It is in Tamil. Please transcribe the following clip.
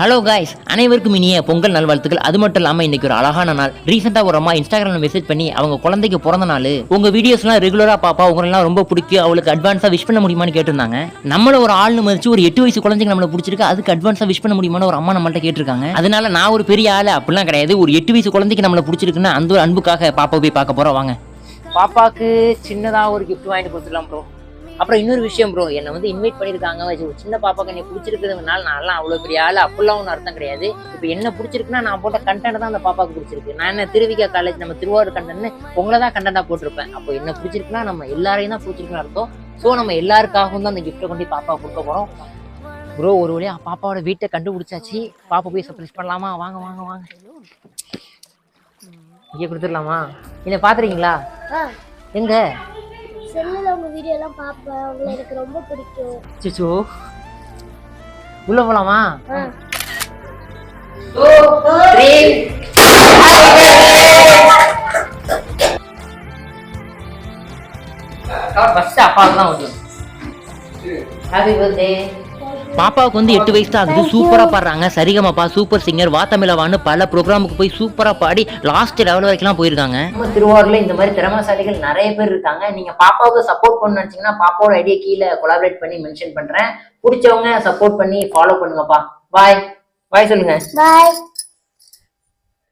ஹலோ காய்ஸ் அனைவருக்கும் இனிய பொங்கல் நல்வாழ்த்துக்கள். அது மட்டும் இல்லாமல் இன்னைக்கு ஒரு அழகான நாள். ரீசெண்டாக ஒரு அம்மா இன்ஸ்டாகிராமில் மெசேஜ் பண்ணி அவங்க குழந்தைக்கு பிறந்த நாள் உங்கள் வீடியோஸ்லாம் ரெகுலராக பாப்பா உங்களெல்லாம் ரொம்ப பிடிக்கும் அவளுக்கு அட்வான்ஸாக விஷ் பண்ண முடியுமான்னு கேட்டிருந்தாங்க. நம்மள ஒரு ஆள்னு மதிச்சு ஒரு எட்டு வயசு குழந்தைக்கு நம்மளை பிடிச்சிருக்கு அதுக்கு அட்வான்ஸாக விஷ் பண்ண முடியுமான்னு ஒரு அம்மா நம்மள்ட்ட கேட்டிருக்காங்க. அதனால நான் ஒரு பெரிய ஆள் அப்படிலாம் கிடையாது. ஒரு எட்டு வயசு குழந்தைக்கு நம்மளை பிடிச்சிருக்குன்னு அந்த ஒரு அன்புக்காக பாப்பா போய் பார்க்க போகிறோம் வாங்க. பாப்பாக்கு சின்னதாக ஒரு கிஃப்ட் வாங்கிட்டு கொடுத்துடலாம் ப்ரோ அப்புறம் இன்னொரு விஷயம் ப்ரோ என்னை வந்து இன்வைட் பண்ணியிருக்காங்க. ஒரு சின்ன பாப்பாக்கு என்னை பிடிச்சிருக்கிறதுனால நான்லாம் அவ்வளோ பெரிய ஆள். அப்படிலாம் ஒன்றும் அர்த்தம் கிடையாது. இப்போ என்ன பிடிச்சிருக்குன்னா நான் போட்ட கண்டென்ட் தான் அந்த பாப்பாக்கு பிடிச்சிருக்கு. நான் என்ன திருவிக்கா காலேஜ் நம்ம திருவாரூர் கண்டென்ட்னு உங்களை தான் கண்டென்ட்டாக போட்டிருப்பேன். அப்போ என்ன பிடிச்சிருக்குன்னா நம்ம எல்லாரையும் தான் பிடிச்சிருக்குன்னு அர்த்தம். ஸோ நம்ம எல்லாருக்காகவும் தான் அந்த கிஃப்ட்டை கொண்டு பாப்பா கொடுக்க போகிறோம் ப்ரோ ஒரு வழியா பாப்பாவோட வீட்டை கண்டுபிடிச்சாச்சு. பாப்பா போய் சர்ப்ரைஸ் பண்ணலாமா? வாங்க வாங்க வாங்க. இங்கே கொடுத்துடலாமா? இதை பார்த்துறீங்களா? ஆ. எங்க? செல்லில் உங்கள் வீடியோலாம் பார்ப்பேன். உங்களை எனக்கு ரொம்ப பிடிக்கும். சிச்சோ. உள்ள போலாமா? ஃபர்ஸ்ட் அப்பாவுக்கு தான் வரும் ஹாப்பி பர்த்டே பாப்பாவுக்கு வந்து எட்டு வயசு தான் ஆகுது. சூப்பரா பாடுறாங்க. சரிகமப்பா சூப்பர் சிங்கர் வா தமிழவான்னு பல ப்ரோக்ராமுக்கு போய் சூப்பரா பாடி லாஸ்ட் லெவல் வரைக்கும் போயிருக்காங்க. நம்ம திருவாரூர்ல இந்த மாதிரி திறமைசாலிகள் நிறைய பேர் இருக்காங்க. நீங்க பாப்பாவுக்கு சப்போர்ட் பண்ண நினைச்சீங்கன்னா பாப்பாவோட ஐடியா கீழே கொலாபரேட் பண்ணி மென்ஷன் பண்றேன். பிடிச்சவங்க சப்போர்ட் பண்ணி ஃபாலோ பண்ணுங்கப்பா. பாய் பாய் சொல்லுங்க. பாய்